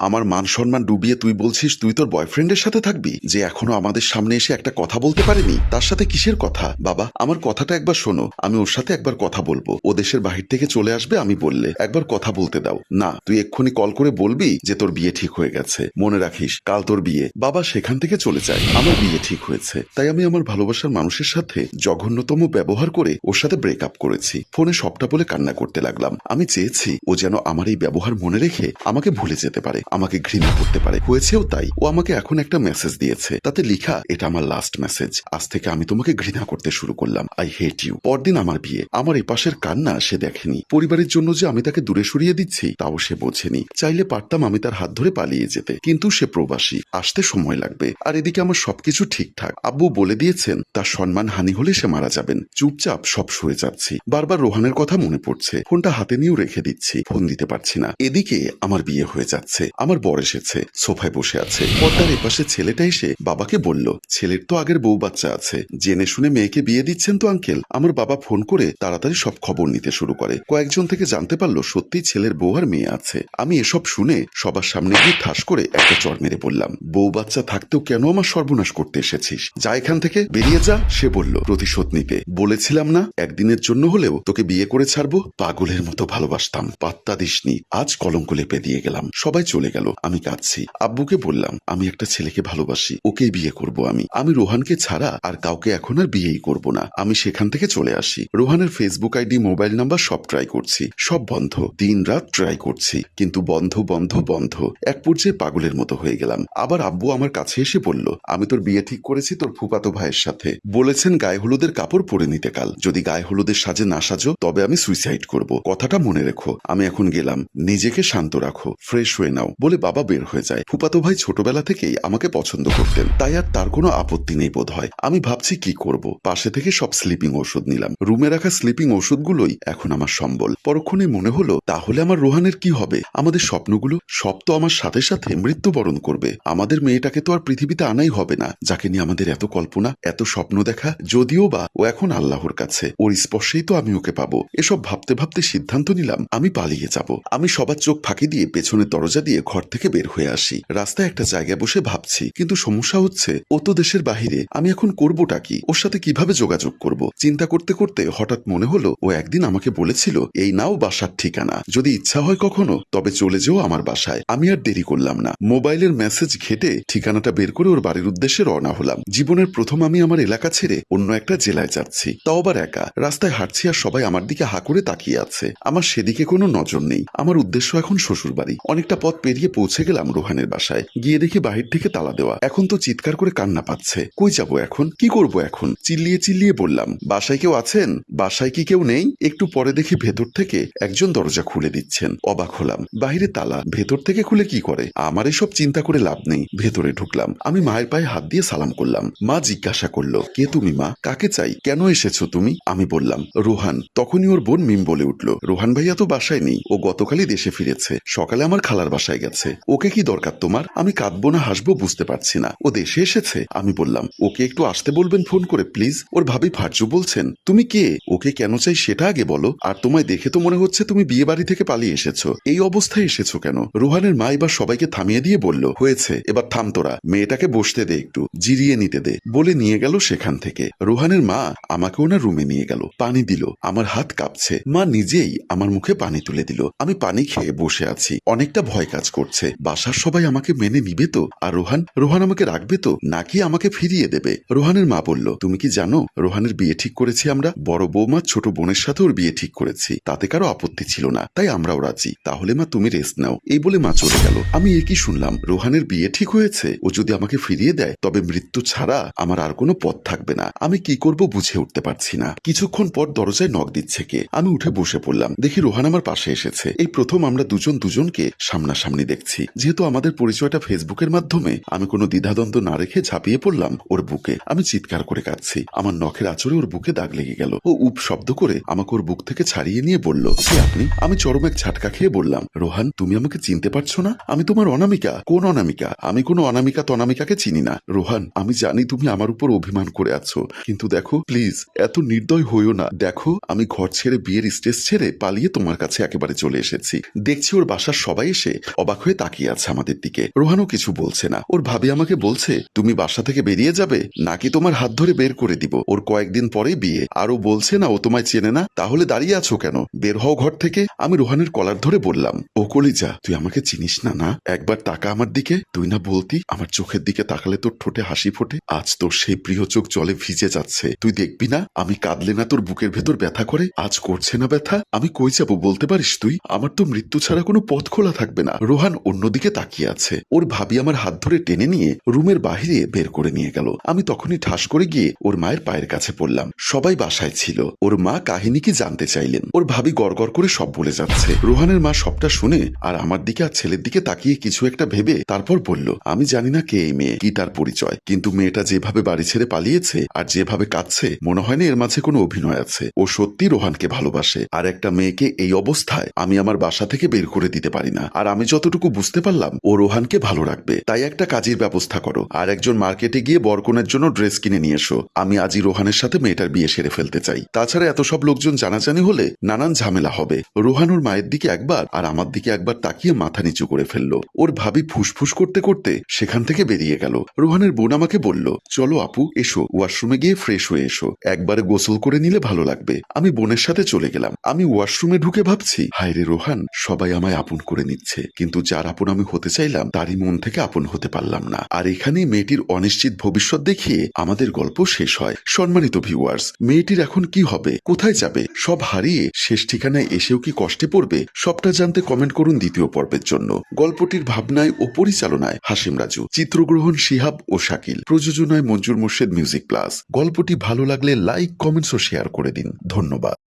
আমার মান সম্মান ডুবিয়ে তুই বলছিস তুই তোর বয়ফ্রেন্ডের সাথে থাকবি? যে এখনও আমাদের সামনে এসে একটা কথা বলতে পারেনি? তার সাথে কিসের কথা? বাবা, আমার কথাটা একবার শোনো। আমি ওর সাথে একবার কথা বলব। ও দেশের বাহির থেকে চলে আসবে, আমি বললে, একবার কথা বলতে দাও। না, তুই এক্ষুনি কল করে বলবি যে তোর বিয়ে ঠিক হয়ে গেছে। মনে রাখিস, কাল তোর বিয়ে। বাবা সেখান থেকে চলে যায়। আমার বিয়ে ঠিক হয়েছে। তাই আমি আমার ভালোবাসার মানুষের সাথে জঘন্যতম ব্যবহার করে ওর সাথে ব্রেকআপ করেছি। ফোনে সবটা বলে কান্না করতে লাগলাম। আমি চেয়েছি ও যেন আমার এই ব্যবহার মনে রেখে আমাকে ভুলে যেতে পারে। আমাকে ঘৃণা করতে পারে। হয়েছেও তাই। ও আমাকে এখন একটা মেসেজ দিয়েছে। তাতে লিখা, এটা আমার লাস্ট মেসেজ আজ থেকে আমি তোমাকে ঘৃণা করতে শুরু করলাম। আই হেট ইউ পরদিন আমার বিয়ে। আমার এপাশের কান্না সে দেখেনি। পরিবারের জন্য যে আমি তাকে দূরে সরিয়ে দিচ্ছি, তাও সে বোঝেনি। চাইলে পারতাম আমি তার হাত ধরে পালিয়ে যেতে। কিন্তু সে প্রবাসী। আসতে সময় লাগবে। আর এদিকে আমার সবকিছু ঠিকঠাক। আব্বু বলে দিয়েছেন, তার সম্মান হানি হলে সে মারা যাবেন। চুপচাপ সব সরে যাচ্ছি। বারবার রোহানের কথা মনে পড়ছে। ফোনটা হাতে নিয়েও রেখে দিচ্ছি। ফোন দিতে পারছি না। এদিকে আমার বিয়ে হয়ে যাচ্ছে। আমার বর এসেছে, সোফায় বসে আছে। পর্দার এপাশে ছেলেটা এসে বাবাকে বলল, ছেলের তো আগের বউ বাচ্চা আছে। জেনে শুনে মেয়েকে বিয়ে দিচ্ছেন তো, আঙ্কেল? আমার বাবা ফোন করে তাড়াতাড়ি সব খবর নিতে শুরু করে। কয়েকজন থেকে জানতে পারল সত্যি ছেলের বউ আর মেয়ে আছে। আমি এসব শুনে সবার সামনে গিয়ে ঠাস করে একটা চর মেরে বললাম, বউ বাচ্চা থাকতেও কেন আমার সর্বনাশ করতে এসেছিস? যা এখান থেকে বেরিয়ে যা, সে বলল, প্রতিশোধ নিতে। বলেছিলাম না, একদিনের জন্য হলেও তোকে বিয়ে করে ছাড়বো, পাগলের মতো ভালোবাসতাম। পাত্তা দিসনি, আজ কলঙ্ক লেপে দিয়ে গেলাম। সবাই চলে গেল, আমি কাঁদছি। আব্বুকে বললাম, আমি একটা ছেলেকে ভালোবাসি, ওকেই বিয়ে করব আমি। আমি রোহানকে ছাড়া আর কাউকে এখন আর বিয়েই করব না। আমি সেখান থেকে চলে আসি। রোহানের ফেসবুক আইডি, মোবাইল নাম্বার সব ট্রাই করছি। সব বন্ধ। দিন রাত ট্রাই করছি। কিন্তু বন্ধ বন্ধ বন্ধ। এক পর্যায়ে পাগলের মতো হয়ে গেলাম। আবার আব্বু আমার কাছে এসে বলল, আমি তোর বিয়ে ঠিক করেছি তোর ফুপাতো ভাইয়ের সাথে। বলেছেন গায়ে হলুদের কাপড় পরে নিতে কাল। যদি গায়ে হলুদের সাজে না সাজো, তবে আমি সুইসাইড করব। কথাটা মনে রেখো। আমি এখন গেলাম। নিজেকে শান্ত রাখো। ফ্রেশ হয়ে নাও। বলে বাবা বের হয়ে যায়। ফুপাতো ভাই ছোটবেলা থেকেই আমাকে পছন্দ করতেন। তাই আর তার কোনো আপত্তি নেই বোধ হয়। আমি ভাবছি কি করব? পাশে থেকে সব স্লিপিং ওষুধ নিলাম। রুমে রাখা স্লিপিং ওষুধগুলোই এখন আমার সম্বল। পরক্ষণে মনে হলো, তাহলে আমার রোহানের কি হবে? আমাদের স্বপ্নগুলো সব তো আমার সাথে সাথে মৃত্যুবরণ করবে। আমাদের মেয়েটাকে তো আর পৃথিবীতে আনাই হবে না। যাকে নিয়ে আমাদের এত কল্পনা, এত স্বপ্ন দেখা, যদিও বা ও এখন আল্লাহর কাছে। ওর স্পর্শেই তো আমি ওকে পাবো। এসব ভাবতে ভাবতে সিদ্ধান্ত নিলাম, আমি পালিয়ে যাব। আমি সবার চোখ ফাঁকি দিয়ে পেছনের দরজা দিয়ে ঘর থেকে বের হয়ে আসি। রাস্তায় একটা জায়গায় বসে ভাবছি, কিন্তু সমস্যা হচ্ছে, ও তো দেশের বাহিরে, আমি এখন করবোটা কি? ওর সাথে কীভাবে যোগাযোগ করব? চিন্তা করতে করতে হঠাৎ মনে হলো, ও একদিন আমাকে বলেছিল, এই নাও বাসার ঠিকানা। যদি ইচ্ছা হয় কখনো, তবে চলে যেও আমার বাসায়। আমি আর দেরি করলাম না। মোবাইলের মেসেজ ঘেটে ঠিকানাটা বের করে ওর বাড়ির উদ্দেশ্যে রওনা হলাম। জীবনের প্রথম আমি আমার এলাকা ছেড়ে অন্য একটা জেলায় যাচ্ছি। তাও আবার একা। রাস্তায় হাঁটছি আর সবাই আমার দিকে হা করে তাকিয়ে আছে। আমার সেদিকে কোনো নজর নেই। আমার উদ্দেশ্য এখন শ্বশুর বাড়ি অনেকটা পথ পেরিয়ে পৌঁছে গেলাম রোহানের বাসায়। গিয়ে দেখি বাহির থেকে তালা দেওয়া। এখন তো চিৎকার করে কান্না পাচ্ছে। কই যাব এখন? কি করব এখন? চিল্লিয়ে চিল্লিয়ে বললাম, বাসায় কেউ আছেন? বাসায় কি কেউ নেই? একটু পরে দেখি ভেতর থেকে একজন দরজা খুলে দিচ্ছেন। অবাক হলাম। বাইরে তালা, ভেতর থেকে খুলে কি করে? আমার এসব চিন্তা করে লাভ নেই। ভেতরে ঢুকলাম। আমি মায়ের পায়ে হাত দিয়ে সালাম করলাম। মা জিজ্ঞাসা করল, কে তুমি মা? কাকে চাই? কেন এসেছ তুমি? আমি বললাম, রোহান। তখনই ওর বোন মিম বলে উঠল, রোহান ভাইয়া তো বাসায় নেই। ও গতকালই দেশে ফিরেছে। সকালে আমার খালার বাসায় গেছে। ওকে কি দরকার তোমার? আমি কাঁদবো না, হাসবো, বুঝতে পারছি না। ও দেশে এসেছে, আমি বললাম। ওকে একটু আসতে বলবেন ফোন করে, প্লিজ। ওর ভাবি ফার্জু বলছেন। তুমি কে? ওকে কেন চাই সেটা আগে বলো। আর তোমায় দেখে তো মনে হচ্ছে তুমি বিয়ে বাড়ি থেকে পালিয়ে এসেছ। এই অবস্থায় এসেছ কেন? রোহানের মা এবার সবাইকে থামিয়ে দিয়ে বলল, হয়েছে, এবার থাম তোরা। মেয়েটাকে বসতে দে একটু, জিরিয়ে নিতে দে। বলে নিয়ে গেল সেখান থেকে। রোহানের মা আমাকে ওনার রুমে নিয়ে গেল, পানি দিল। আমার হাত কাঁপছে। মা নিজেই আমার মুখে পানি তুলে দিল। আমি পানি খেয়ে বসে আছি। অনেকটা ভয় কাজ করছে। বাসার সবাই আমাকে মেনে নিবে তো? আর রোহান? রোহান আমাকে রাখবে তো? নাকি আমাকে ফিরিয়ে দেবে? রোহানের মা বলল, তুমি কি জানো? রোহানের বিয়ে ঠিক করেছি আমরা। বড় বৌমা ছোট বোনের সাথে ওর বিয়ে ঠিক করেছি। তাতে কারও আপত্তি ছিল না। তাই আমরাও রাজি। তাহলে মা, তুমি রেস্ট নাও। এই বলে মা চলে গেল। আমি একই শুনলাম? রোহানের বিয়ে ঠিক হয়েছে? ও যদি আমাকে ফিরিয়ে দেয়, তবে মৃত্যু ছাড়া আমার আর কোনো পথ থাকবে না। আমি কি করব বুঝে উঠতে পারছি না। কিছুক্ষণ পর দরজায় নখ দিচ্ছে কে? আমি উঠে বসে পড়লাম। দেখি রোহান আমার পাশে এসেছে। এই প্রথম আমরা দুজন দুজনকে সামনাসামনি দেখছি। যেহেতু আমাদের পরিচয়টা ফেসবুকের মাধ্যমে, আমি কোনো দ্বিধাদ্বন্দ্ব না রেখে ঝাঁপিয়ে পড়লাম ওর বুকে। আমি চিৎকার করে কাঁদছি। আমার নখের আচরে ওর বুকে দাগ লেগে গেল। ও উপ শব্দ করে আমাকে ওর বুক থেকে ছাড়িয়ে নিয়ে বলল কে আপনি, আমি চরম এক ঝাটকা খেয়ে বললাম, রোহান, তুমি আমাকে চিনতে পারছ না? আমি তোমার অনামিকা। কোন অনামিকা? আমি কোনো অনামিকা তনামিকাকে চিনি না। রোহান, আমি জানি তুমি আমার উপর অভিমান করে আছো। কিন্তু দেখো, প্লিজ, এত নির্দয় হইও না। দেখো, আমি ঘর ছেড়ে বিয়ের স্টেজ ছেড়ে পালিয়ে তোমার কাছে একেবারে চলে এসেছি। দেখছি ওর বাসার সবাই এসে অবাক হয়ে তাকিয়ে আছে আমাদের দিকে। রোহানও কিছু বলছে না। ওর ভাবি আমাকে বলছে, তুমি বাসা থেকে বেরিয়ে যাবে? নাকি তোমার হাত ধরে বের করে দিব? ওর কয়েকদিন পরে বিয়ে। আরও বলছে না, ও তোমায় চেনে না? তাহলে দাঁড়িয়ে আছো কেন? বের হও ঘর থেকে। আমি রোহানের কলার ধরে বললাম, ও কলিজা, তুই আমাকে চিনিস না না? একবার টাকা আমার দিকে, তুই না বলতি, আমার চোখের দিকে তাকালে তোর ঠোঁটে হাসি ফোটে। আজ তোর সেই প্রিয় চোখ জলে ভিজে যাচ্ছে। তুই দেখবি না, আমি কাঁদলে না তোর বুকের ভেতর ব্যথা করে? আজ করছে না ব্যথা? আমি কই যাব বলতে পারিস তুই? আমার তো মৃত্যু ছাড়া কোনো পথ খোলা থাকবে না। রোহান অন্যদিকে তাকিয়ে আছে। ওর ভাবি আমার হাত ধরে টেনে নিয়ে রুমের বাহিরে বের করে নিয়ে গেল। আমি তখনই ঠাস করে গিয়ে ওর মায়ের পায়ের কাছে পড়লাম। সবাই বাসায় ছিল। ওর মা কাহিনী কি জানতে চাইলেন? ওর ভাবি গড়গড় করে সব বলে যাচ্ছে। রোহানের মা সবটা শুনে আর আমার দিকে আর ছেলের দিকে তাকিয়ে কিছু একটা ভেবে তারপর বলল, আমি জানি না কে এই মেয়ে, কি তার পরিচয়, কিন্তু মেয়েটা যেভাবে বাড়ি ছেড়ে পালিয়েছে আর যেভাবে কাঁদছে, মনে হয় না এর মাঝে কোনো অভিনয় আছে। ও সত্যি রোহানকে ভালোবাসে। আর একটা মেয়েকে এই অবস্থায় আমি আমার বাসা থেকে বের করে দিতে পারি না। আর আমি যতটুকু বুঝতে পারলাম, ও রোহানকে ভালো রাখবে। তাই একটা কাজের ব্যবস্থা করো। আর একজন মার্কেটে গিয়ে বরকনের জন্য ড্রেস কিনে নিয়ে এসো। আমি আজই রোহানের সাথে মেয়েটার বিয়ে সেরে ফেলতে চাই। তাছাড়া এত সব লোকজন জানাজানি হলে নানান ঝামেলা হবে। রোহান ওর মায়ের দিকে একবার আর আমার দিকে একবার তাকিয়ে মাথা নিচু করে ফেলল। ওর ভাবি ফুসফুস করতে করতে সেখান থেকে বেরিয়ে গেল। রোহানের বোন আমাকে বলল, চলো আপু, এসো। ওয়াশরুমে গিয়ে ফ্রেশ হয়ে এসো। একবারে গোসল করে নিলে ভালো লাগবে। আমি বোনের সাথে চলে গেলাম। আমি ওয়াশরুমে ঢুকে ভাবছি, হায় রে রোহান, সবাই আমায় আপন করে নিচ্ছে। কিন্তু যার আপন আমি হতে চাইলাম, তারই মন থেকে আপন হতে পারলাম না। আর এখানেই মেয়েটির অনিশ্চিত ভবিষ্যৎ দেখিয়ে আমাদের গল্প শেষ হয়। সম্মানিত ভিউয়ার্স মেয়েটির এখন কি হবে? কোথায় যাবে? সব হারিয়ে শেষ ঠিকানায় এসেও কি কষ্টে পড়বে? সবটা জানতে কমেন্ট করুন দ্বিতীয় পর্বের জন্য। গল্পটির ভাবনায় ও পরিচালনায় হাসিম রাজু, চিত্রগ্রহণ শিহাব ও শাকিল, প্রযোজনায় মঞ্জুর মোর্শেদ মিউজিক প্লাস। গল্পটি ভালো লাগলে লাইক কমেন্টস ও শেয়ার করে দিন। ধন্যবাদ।